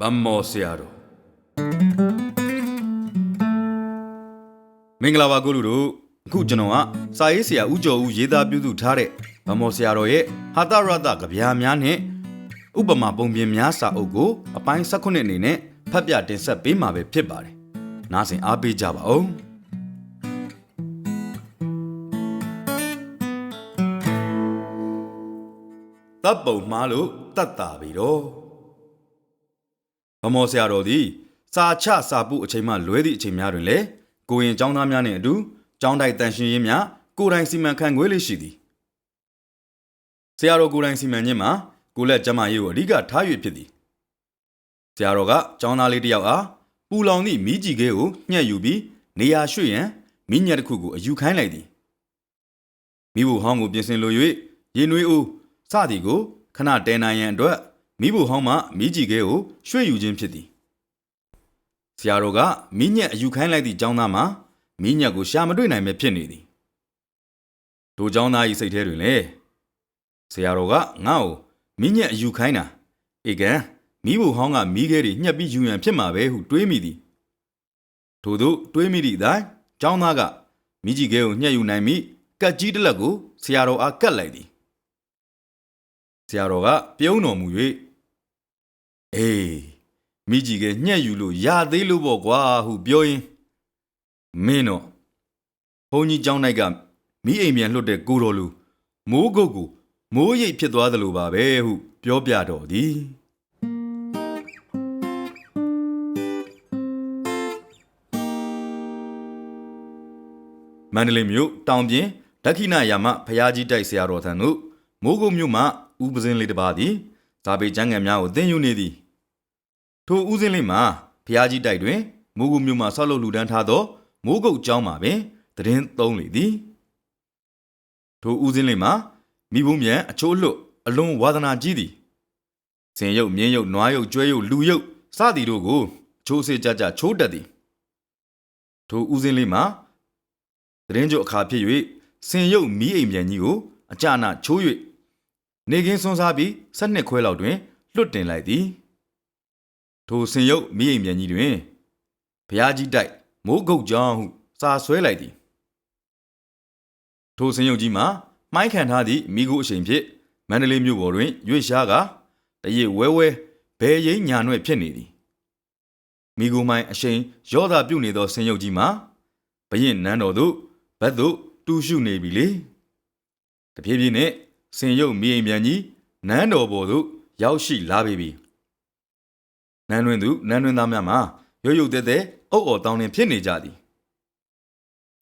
ဗမ္မောဆရာတော်မင်္ဂလာပါကိုလူတို့အခုကျွန်တော်ကစာရေးဆရာဦးကျော်ဦးရေးသားပြုစုထားတဲ့ဗမ္မောဆရာတော်ရဲ့ဟာတရတကဗျာများနဲ့ဥပမာပုံပြင်များစာအုပ်ကိုအပိုင်း၁၈အနေနဲ့ဖတ်ပြတင်ဆက်ပေးမှာပဲဖြစ်ပါတယ်နားဆင်အားပေးကြပါဦးတပ်ပုံမှားလို့တတ်တာပြီတော့ ဗမောဆရာတော်သည်စာချစာပုအချိန်မှလွဲသည့်အချိန်များတွင်လည်းကိုရင်ចောင်းသားများနှင့်အတူចောင်းတိုက်တန်ရှင်ရင်းများကိုယ်တိုင်စီမံခန့်ခွဲလေးရှိသည်ဆရာတော်ကိုယ်တိုင်စီမံခြင်းမှာကိုလက်ကျမရေးကိုအဓိကထား၍ဖြစ်သည်ဆရာတော်ကចောင်းသားလေးတစ်ယောက်အားပူလောင်သည့်မိကြီးခဲကိုညှက်ယူပြီးနေရာရွှေ့ရန်မိညက်တစ်ခုကိုအယူခိုင်းလိုက်သည်မိဖို့ဟောင်းကိုပြင်ဆင်လို၍ရေနွေးဦးစသည်ကိုခဏတဲနိုင်ရန်အတွက် မိဖို့ဟောင်းမှမိကြီးခဲကိုရွှေ့ယူခြင်းဖြစ်သည်ဆရာတော်ကမိညက်အယူခိုင်းလိုက်သည့်ចောင်းသားမှာမိညက်ကိုရှာမတွေ့နိုင်ပဲဖြစ်နေသည်ဒိုចောင်းသား၏စိတ်ထဲတွင်လေဆရာတော်ကငါ့ကိုမိညက်အယူခိုင်းတာဧကန်မိဖို့ဟောင်းကမိခဲတွေညှက်ပြီးယူရန်ဖြစ်မှာပဲဟုတွေးမိသည်ထို့သို့တွေးမိသည့်အတိုင်းចောင်းသားကမိကြီးခဲကိုညှက်ယူနိုင်မိကတ်ကြီးတစ်လက်ကိုဆရာတော်အားကတ်လိုက်သည်ဆရာတော်ကပြုံးတော်မူ၍ အေးမိကြီးကညှက်ယူလို့ရသေးလို့ပေါ့ကွာဟုပြောရင်းမင်းတော့ဘုန်းကြီးကျောင်းလိုက်ကမိအိမ်ပြန်လွတ်တဲ့ကိုတော်လူမိုးကုတ်ကိုမိုးရိပ်ဖြစ်သွားသလိုပါပဲဟုပြောပြတော်သည်မန္တလေးမြို့တောင်ပြင်ဒက္ခိဏယာမဖျားကြီးတိုက်ဆရာတော်ထံသို့မိုးကုတ်မြို့မှဥပဇင်းလေးတစ်ပါးသည် ဇာပေကျမ်းဂန်များကိုသင်ယူနေသည်ထိုဦးစင်းလေးမှာဖျားကြီးတိုက်တွင်မိုးကုတ်မြို့မှဆောက်လုပ်လူဒန်းထားသောမိုးကုတ်ကျောင်းမှာပင်တရင်သုံးလေသည်ထိုဦးစင်းလေးမှာမိဘုံမြန်အချိုးလွတ်အလွန်ဝါသနာကြီးသည်စင်ရုပ်မြင်းရုပ်နွားရုပ်ကျွဲရုပ်လူရုပ်စသည်တို့ကိုအချိုးစေးကြကြချိုးတက်သည်ထိုဦးစင်းလေးမှာတရင်ကျုပ်အခါဖြစ်၍စင်ရုပ်မီးအိမ်မြန်ကြီးကိုအကြနာချိုး၍ နေကင်းဆွန်းစားပြီး၁၂ခွဲလောက်တွင်လွတ်တင်လိုက်သည်ထိုစင်ရုပ်မိအိမ်မြန်ကြီးတွင်ဘုရားကြီးတိုက်မိုးကုတ်ကြောင်းဟုစာဆွဲလိုက်သည်ထိုစင်ရုပ်ကြီးမှာမှိုင်းခံထားသည့်မိကိုအချိန်ဖြင့်မန္တလေးမြို့ပေါ်တွင်ရွေ့ရှားကတရစ်ဝဲဝဲဘဲရိမ့်ညာနှဲ့ဖြစ်နေသည်မိကိုမိုင်းအချိန်ရောသာပြုတ်နေသောစင်ရုပ်ကြီးမှာဘရင်နန်းတော်သို့ဘက်သို့တူးရှုနေပြီလေတဖြည်းဖြည်းနဲ့ စင်ရုပ်မိအိမ်မြန်ကြီးနန်းတော်ပေါ်သို့ရောက်ရှိလာပြီပြီနန်းတွင်သူနန်းတွင်သားများမှာရုပ်ရုပ်တဲတဲအုပ်အော်တောင်းနှင်ဖြစ်နေကြသည်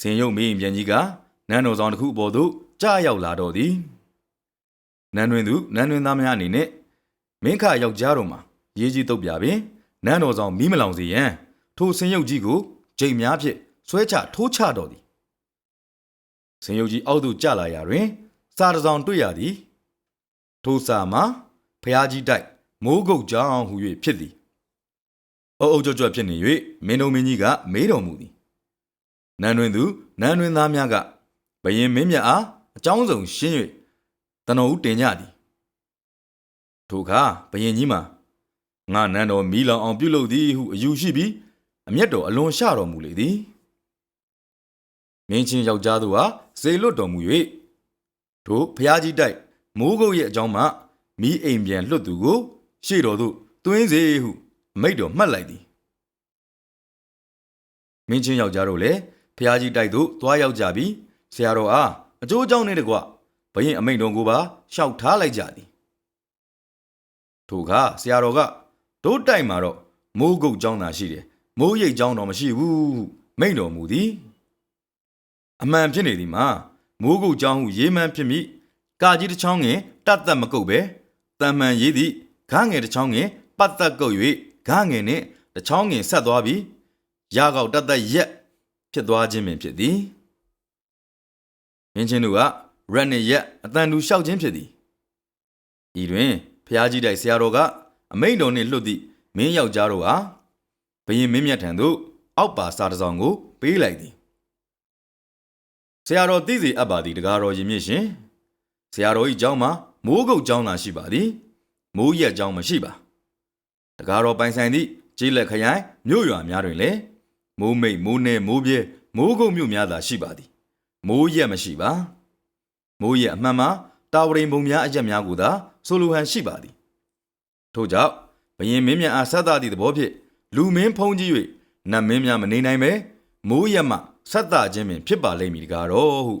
စင်ရုပ်မင်းပြန်ကြီးကနန်းတော်ဆောင်တစ်ခုအပေါ်သို့ကြားရောက်လာတော့သည်နန်းတွင်သူနန်းတွင်သားများအနေနဲ့မင်းခယောက်ျားတော်မှာရေးကြီးတုတ်ပြပင်နန်းတော်ဆောင်မီးမလောင်စေရန်ထိုစင်ရုပ်ကြီးကိုဂျိမ်များဖြင့်ဆွဲချထိုးချတော်သည်စင်ရုပ်ကြီးအောက်သို့ကျလာရာတွင် စာတစ်စောင်တွေ့ရသည်ထိုစာမှာဖျားကြီးတိုက်မိုးကုတ်ကြောင်ဟူ၍ဖြစ်သည်အုပ်အုပ်ကြွကြွဖြစ်နေ၍မင်းတို့မင်းကြီးကမေးတော်မူသည်နန်းတွင်သူနန်းတွင်သားများကဘယင်မင်းမြတ်အားအကြောင်းစုံရှင်း၍တတော်ဦးတင်ကြသည်ထိုအခါဘယင်ကြီးမှာငါနန်းတော်မီးလောင်အောင်ပြုလုပ်သည်ဟုအယူရှိပြီးအမျက်တော်အလွန်ရှတော်မူလေသည်မင်းချင်းယောက်ျားသူဟာစေလွတ်တော်မူ၍ တို့ဖျားကြီးတိုက်မိုးကုတ်ရဲ့အကြောင်းမှမိအိမ်ပြန်လွတ်သူကိုရှေ့တော်သို့သွင်းစေဟုအမိတ်တော်မှတ်လိုက်သည်မင်းချင်းယောက်ျားတို့လည်းဖျားကြီးတိုက်သို့သွားရောက်ကြပြီးဆရာတော်အားအကျိုးအကြောင်းနဲ့တကွဘရင်အမိန်တော်ကိုပါရှောက်ထားလိုက်ကြသည်ထိုအခါဆရာတော်ကတို့တိုက်မှာတော့မိုးကုတ်ကြောင်းသာရှိတယ်မိုးရိပ်ကြောင်းတော့မရှိဘူးမိန်တော်မူသည်အမှန်ဖြစ်နေသည်မှာ မိုးကုတ်ချောင်းဟုရေးမှန်းဖြစ်မိကာကြီးတစ်ချောင်းငင်တတ်တတ်မကုတ်ပဲတန်မှန်ရေးသည့်ဂငယ်တစ်ချောင်းငင်ပတ်သက်ကုတ်၍ဂငယ်နှင့်တစ်ချောင်းငင်ဆက်သွားပြီးရာကောက်တတ်တတ်ရက်ဖြစ်သွားခြင်းပင်ဖြစ်သည်မင်းချင်းတို့ကရက်နှင့်ရက်အတန်တူလျှောက်ခြင်းဖြစ်သည်ဤတွင်ဖျားကြီးတိုက်ဆရာတော်ကအမိန်တော်နှင့်လွတ်သည့်မင်းယောက်ျားတို့အားဘရင်မင်းမြတ်ထံသို့အောက်ပါစားတစောင်ကိုပေးလိုက်သည် ဆရာတော်သိစေအပ်ပါသည်တကားတော်ရင်မြင့်ရှင်ဆရာတော်၏เจ้าမှာမိုးကုတ်เจ้าသာရှိပါသည်မိုးရက်เจ้าမရှိပါ တကားတော်ပိုင်ဆိုင်သည့်ကျေးလက်ခရိုင်မြို့ရွာများတွင်လည်းမိုးမိတ်မိုးနေမိုးပြဲမိုးကုတ်မြို့များသာရှိပါသည်မိုးရက်မရှိပါမိုးရက်အမှန်မှာတာဝရိန်ပုံများအရက်များကိုသာဆိုလိုဟန်ရှိပါသည်ထို့ကြောင့်ဘရင်မင်းမြတ်အားဆက်သသည့်သဘောဖြင့်လူမင်းဖုံးကြီး၍နတ်မင်းများမနေနိုင်ပဲမိုးရက်မှ ဆက်သခြင်းပင်ဖြစ်ပါလိမ့်မည်တကားတော့ဟု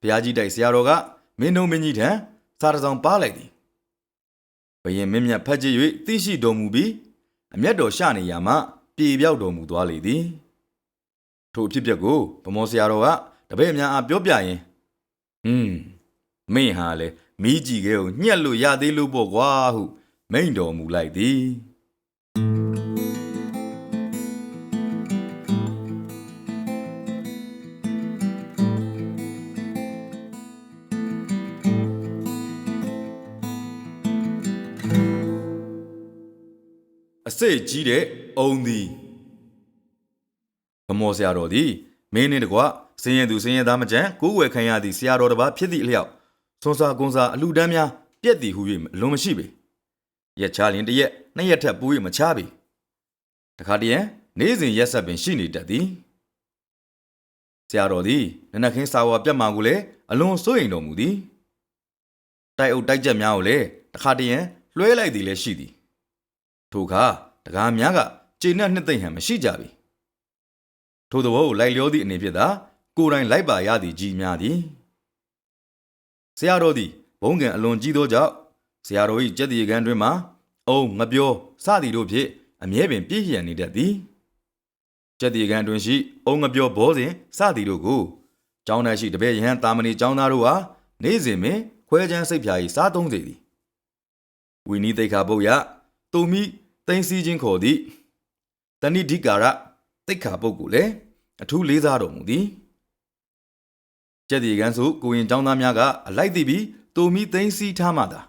ဘုရားကြီးတိုက်ဆရာတော်ကမင်းတို့မင်းကြီးထံစာတစ်စောင်ပါလိုက်သည်ဘယင်မင်းမြတ်ဖတ်ကြည့်၍သိရှိတော်မူပြီးအမျက်တော်ရှနေရမှပြေပြောက်တော်မူသွားလေသည်ထိုအဖြစ်ပြက်ကိုဗမောဆရာတော်ကတပည့်များအားပြောပြရင်ဟွန်းမင်းဟာလေမိကြီးကဲကိုညှက်လို့ရသေးလို့ပေါ့ကွာဟုမိန်တော်မူလိုက်သည် စိတ်ကြီးတဲ့အုံသည်ဗမောဆရာတော်သည်မင်းနှင့်တကွစင်ရသူစင်ရသားမကြံကိုးဝယ်ခံရသည့်ဆရာတော်တစ်ပါးဖြစ်သည့်အလျောက်စွန်စာကွန်စာအလူတန်းများပြက်သည်ဟု၍အလွန်မရှိပေရက်ချလင်တစ်ရက်နှစ်ရက်ထက်ပို၍မချပေတခါတည်းရန်နေ့စဉ်ရက်ဆက်ပင်ရှိနေတတ်သည်ဆရာတော်သည်နနခင်းစာဝါပြတ်မှကိုလည်းအလွန်စိုးရိမ်တော်မူသည်တိုက်အုပ်တိုက်ချက်များကိုလည်းတခါတည်းရန်လွှဲလိုက်သည်လည်းရှိသည်ထိုအခါ တကားများကကျေနပ်နှစ်သိမ့်ဟန်မရှိကြပြီထို့သောကိုလိုက်လျောသည့်အနေဖြင့်သာကိုယ်တိုင်လိုက်ပါရသည်ကြီးများသည်ဆရာတော်သည်ဘုံကံအလွန်ကြီးသောကြောင့်ဆရာတော်၏ကြက်တီကံတွင်မှအုံငပြောစသည်တို့ဖြင့်အမြဲပင်ပြည့်ရန်နေတတ်သည်ကြက်တီကံတွင်ရှိအုံငပြောဘောစဉ်စသည်တို့ကိုကျောင်း၌ရှိတပည့်ယဟန်တာမဏေကျောင်းသားတို့ဟာနေ့စဉ်ပင်ခွဲချမ်းစိတ်ဖြာ၏စားသုံးစေသည်ဝီနီတိတ်ခါပုတ်ရတုံမိ သိမ့်စီခြင်းခေါ်သည့်တဏိဓိကာရတိတ်ခါပုတ်ကိုလည်းအထူးလေးစားတော်မူသည်ကျက်ဒီကန်းစုကိုရင်ចောင်းသားများကအလိုက်သိပြီးတုံမိသိမ့်စီထားမှသာ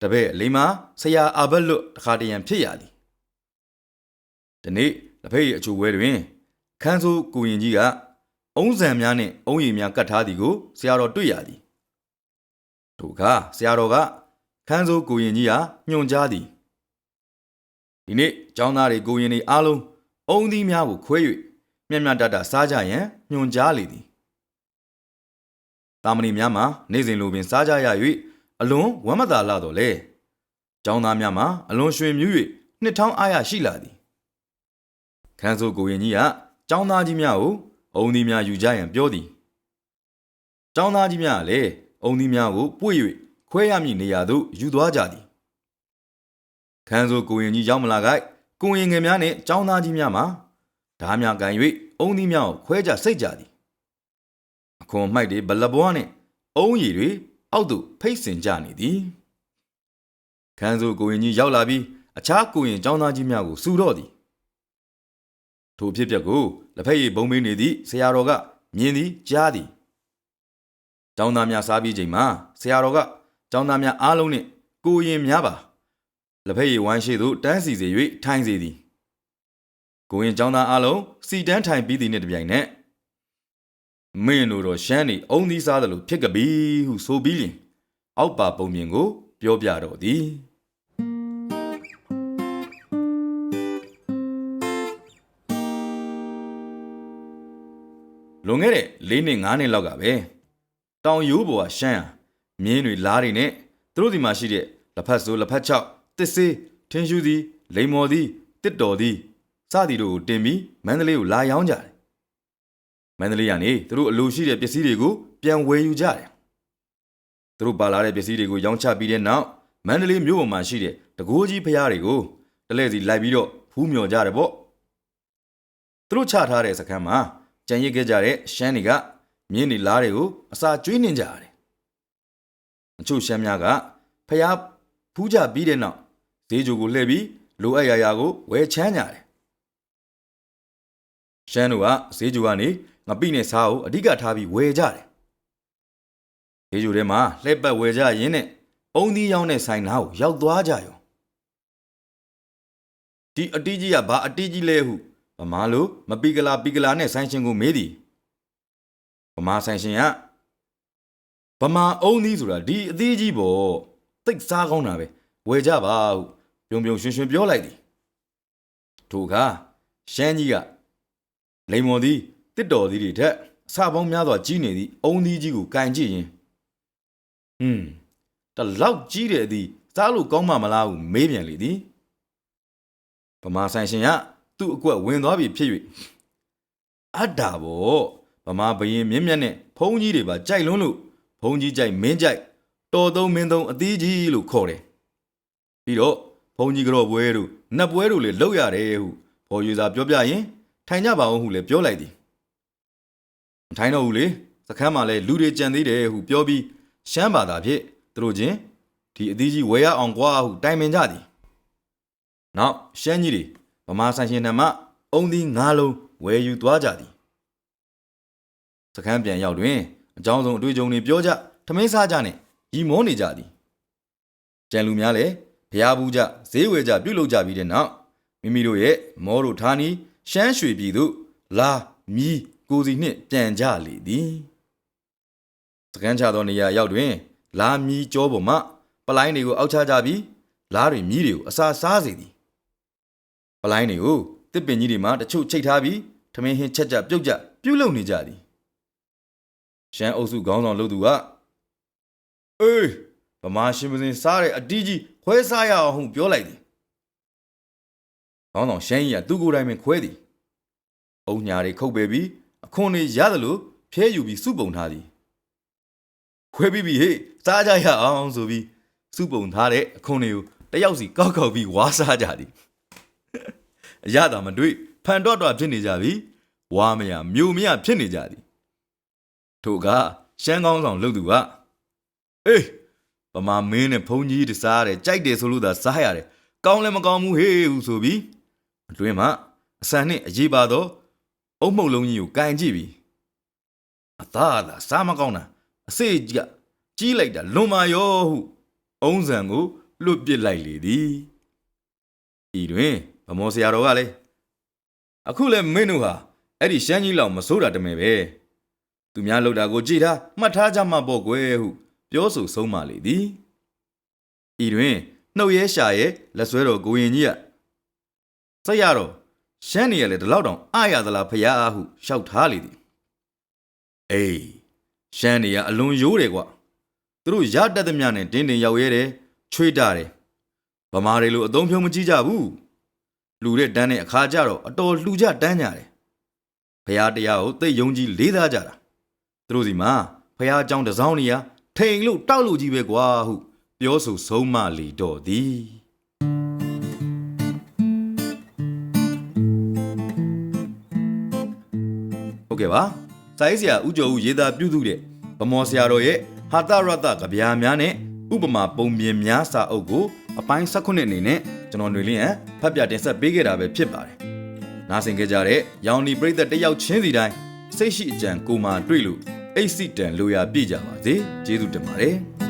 တပည့်အလိမ္မာဆရာအာဘတ်လွတ်တခါတရံဖြစ်ရသည်ဒီနေ့လက်ဖက်ရည်အချိုဝဲတွင်ခန်းစုကိုရင်ကြီးကအုံးစံများနှင့်အုံးရည်များကတ်ထားသည်ကိုဆရာတော်တွေ့ရသည်ထိုအခါဆရာတော်ကခန်းစုကိုရင်ကြီးဟာညွှန်ကြားသည် ဒီနေ့ကျောင်းသားတွေကိုရင်တွေအားလုံးအုံသီးများကိုခွဲ၍မြတ်မြတ်တတစားကြရန်ညွှန်ကြားလေသည်တာမဏိများမှာနေ့စဉ်လိုပင်စားကြရ၍အလွန်ဝမ်းမသာလာတော့လေကျောင်းသားများမှာအလွန်ရွှင်မြူး၍နှစ်ထောင်းအားရရှိလာသည်ခန်းစိုးကိုရင်ကြီးကကျောင်းသားကြီးများကိုအုံသီးများယူကြရန်ပြောသည်ကျောင်းသားကြီးများကလည်းအုံသီးများကိုပွေ့၍ခွဲရမည့်နေရာသို့ယူသွားကြသည် ခန်းစိုးကိုရင်ကြီးရောက်မလာခိုက်ကိုရင်ငယ်များနှင့်ចောင်းသားကြီးများမှာဓားများကန်၍အုံသီးများကိုခွဲကြစိတ်ကြသည်အခွန်မိုက်တွေဘလဘွားနှင့်အုံရည်တွေအောက်သို့ဖိတ်စင်ကြနေသည်ခန်းစိုးကိုရင်ကြီးရောက်လာပြီးအခြားကိုရင်ចောင်းသားကြီးများကိုစူတော့သည်ထိုဖြစ်ပျက်ကိုလက်ဖက်ရည်ဘုံမင်းနေသည့်ဆရာတော်ကမြင်သည်ကြားသည်ចောင်းသားများစားပြီးချိန်မှာဆရာတော်ကចောင်းသားများအားလုံးနှင့်ကိုရင်များပါ လက်ဖက်ရည်ဝိုင်းရှိသို့တန်းစီစေ၍ထိုင်စေသည်ကိုရင်ចောင်းသားအလုံးစီတန်းထိုင်ပြီးသည်နှင့်တပြိုင်နက်မင်းတို့တော့ရှမ်းနေအုံသီးစားတယ်လို့ဖြစ်ကပြီဟုဆိုပြီးလျင်အောက်ပါပုံမြင်ကို ပြောပြတော့သည်လွန်ခဲ့တဲ့၄နှစ်၅နှစ်လောက်ကပဲတောင်ရိုးပေါ်ကရှမ်းဟာမြင်းတွေလားတွေနဲ့သူတို့ဒီမှာရှိတဲ့လက်ဖက်ဆိုးလက်ဖက်ချောက် တစ်စေးထင်းရှူးသည်လိမ္မော်သည်တစ်တော်သည်စသည်တို့ကိုတင်ပြီးမန္တလေးကိုလာရောင်းကြတယ်မန္တလေးကနေသူတို့အလိုရှိတဲ့ပစ္စည်းတွေကိုပြန်ဝယ်ယူကြတယ်သူတို့ပါလာတဲ့ပစ္စည်းတွေကိုရောင်းချပြီးတဲ့နောက်မန္တလေးမြို့ပေါ်မှာရှိတဲ့တကိုးကြီးဖရားတွေကိုတလဲစီလိုက်ပြီးတော့ဖူးမြော်ကြတယ်ပေါ့သူတို့ချထားတဲ့စခန်းမှာကြံရစ်ခဲ့ကြတဲ့ရှမ်းတွေကမြင်းတွေလားတွေကိုအစာကျွေးနေကြရတယ်အချို့ရှမ်းများကဖျားဖူးကြပြီးတဲ့နောက် ဈေးကြိုကိုလှည့်ပြီးလိုအပ်ရာရာကိုဝယ်ချမ်းကြတယ်ရှမ်းတို့ကဈေးကြိုကနေငပိနဲ့စားကိုအဓိကထားပြီးဝယ်ကြတယ်ဈေးကြိုထဲမှာလှည့်ပတ်ဝယ်ကြရင်းနဲ့အုံသီးရောင်းတဲ့ဆိုင်နားကိုရောက်သွားကြရောဒီအတီးကြီးကဘာအတီးကြီးလဲဟုဗမာလိုမပီကလာပီကလာနဲ့ဆိုင်ရှင်ကိုမေးသည်ဗမာဆိုင်ရှင်ကဗမာအုံသီးဆိုတာဒီအသေးကြီးပေါ့တိတ်စားကောင်းတာပဲဝယ်ကြပါဟု ပြုံပြုံရွှင်ရွှင်ပြောလိုက်သည်ထိုအခါရှမ်းကြီးကလိန်မော်သည်တစ်တော်သည်တွေထက်အစပေါင်းများစွာကြီးနေသည့်အုံသီးကြီးကိုကန်ကြည့်ရင်ဟွန်းတလောက်ကြီးတယ်သည်စားလို့ကောင်းမှမလားဟုမေးပြန်လေသည်ဗမာဆိုင်ရှင်ကသူ့အကွက်ဝင်သွားပြီဖြစ်၍အတ္တာဘောဗမာဘရင်မြင့်မြတ်နဲ့ဖုံးကြီးတွေပါကြိုက်လွန်းလို့ဖုံးကြီးကြိုက်မင်းကြိုက်တော်သုံးမင်းသုံးအသီးကြီးလို့ခေါ်တယ်ပြီးတော့ ဖုံးကြီးကြော့ပွဲတို့နတ်ပွဲတို့လည်းလောက်ရတယ်ဟုဖော်ယူစာပြောပြရင်ထိုင်ကြပါအောင်ဟုလည်းပြောလိုက်သည်မထိုင်တော့ဘူးလေစခန်းမှာလည်းလူတွေကြံသေးတယ်ဟုပြောပြီးရှမ်းဘာသာဖြင့်သူတို့ချင်းဒီအသီးကြီးဝယ်ရအောင်ကွာဟုတိုင်ပင်ကြသည်နောက်ရှမ်းကြီးတွေဗမာဆိုင်ရှင်နံမအုံသီး၅လုံးဝယ်ယူသွားကြသည်စခန်းပြန်ရောက်တွင်အကြောင်းဆုံးအတွေ့အကြုံတွေပြောကြထမင်းစားကြနဲ့ရီမောနေကြသည်ကြံလူများလည်း ဘုရားဘူးကြဈေးဝယ်ကြပြုတ်လုပ်ကြပြီးတဲ့နောက်မိမိတို့ရဲ့မောတို့ဌာနီရှမ်းရွှေပြည်သို့လာမီကိုစီနှင့်ပြန်ကြလေသည်စကန်းချသောနေရာရောက်တွင် လာမီကြောပေါ်မှပလိုင်းတွေကိုအောက်ချကြပြီးလားတွေမြီးတွေကိုအစာစားစေသည်ပလိုင်းတွေကိုတစ်ပင်ကြီးတွေမှတချို့ချိတ်ထားပြီးထမင်းဟင်းချက်ကြပြုတ်ကြပြုတ်လုံနေကြသည်ရှမ်းအုပ်စုခေါင်းဆောင်လုပ်သူကအေးဗမာရှင်ပစင်စားတဲ့အတီးကြီး ခွဲစားရအောင်ဟုပြောလိုက်သည်ခေါင်းဆောင်ရှမ်းကြီးကသူ့ကိုယ်တိုင်ပင်ခွဲသည်အုံညာတွေခုတ်ပေပြီးအခွန်တွေရတယ်လို့ဖျဲယူပြီးစုပုံထားသည်ခွဲပြီးပြီဟေ့စားကြရအောင်ဆိုပြီးစုပုံထားတဲ့အခွန်တွေကိုတယောက်စီကောက်ကောက်ပြီးဝါစားကြသည်အရသာမတွေ့ဖန်တော့တော့ဖြစ်နေကြပြီဝါမရမြို့မရဖြစ်နေကြသည်ထို့ကရှမ်းကောင်းဆောင်လုပ်သူကအေး ဗမာမင်းနဲ့ဘုံကြီးတစားတယ်ကြိုက်တယ်ဆိုလို့သာစားရတယ်ကောင်းလည်းမကောင်းဘူးဟေးဟုဆိုပြီးအတွင်းမှာအဆန်နှင့်အရေးပါသောအုံမှုတ်လုံးကြီးကိုကန်ကြည့်ပြီးအသားသာစားမကောင်းတာအစေးကြီးကကြီးလိုက်တာလွန်မာရောဟုအုံးဆန်ကိုလွတ်ပစ်လိုက်လေသည်ဤတွင်ဗမောဆရာတော်ကလည်းအခုလည်းမင်းတို့ဟာအဲ့ဒီရှမ်းကြီးလောက်မစိုးတာတမယ်ပဲသူများလောက်တာကိုကြည်ထားမှတ်ထားကြမှာပေါ့ကွယ်ဟု ပြောဆိုဆုံးမလေသည်ဤတွင်နှုတ်ရဲရှာရဲလက်ဆွဲတော်ကိုရင်ကြီးကဆက်ရတော့ရှမ်းနေရလေဒီလောက်တောင်အရသလားဖရာဟုရှောက်ထားလေသည်အေးရှမ်းနေရအလွန်ရိုးတယ်ကွသူတို့ရတတ်သမျှနဲ့တင်းတင်းရောက်ရဲတယ်ချွေးတာတယ်ဗမာတွေလိုအသုံးဖြုံးမကြည့်ကြဘူးလူတဲ့တန်းနဲ့အခါကြတော့အတော်လှူကြတန်းကြတယ်ဖရာတရားကိုသိယုံကြည်လေးစားကြတာသူတို့စီမှာဖရာအကြောင်းတစ်စောင်းနေရ ထိန်လို့တောက်လို့ကြီးပဲကွာဟုပြောဆိုဆုံးမလီတော်သည်ဟုတ်ကဲ့ပါစိုင်းဆရာဦးကျော်ဦးရေးသားပြုစုတဲ့ဗမော်ဆရာတော်ရဲ့ဟာတရတကဗျာများနဲ့ဥပမာပုံပြင်များစာအုပ်ကိုအပိုင်း၁၈အနေနဲ့ကျွန်တော်ຫນွေလင်းရန်ဖတ်ပြတင်ဆက်ပေးခဲ့တာပဲဖြစ်ပါတယ်။နားဆင်ကြကြတဲ့ရောင်ဒီပရိသတ်တစ်ယောက်ချင်းစီတိုင်းစိတ်ရှိအကြံကိုမာတွေ့လို့ အိတ်စိတန်လိုရာပြည့်ကြပါစေ။ကျေးဇူးတင်ပါတယ်။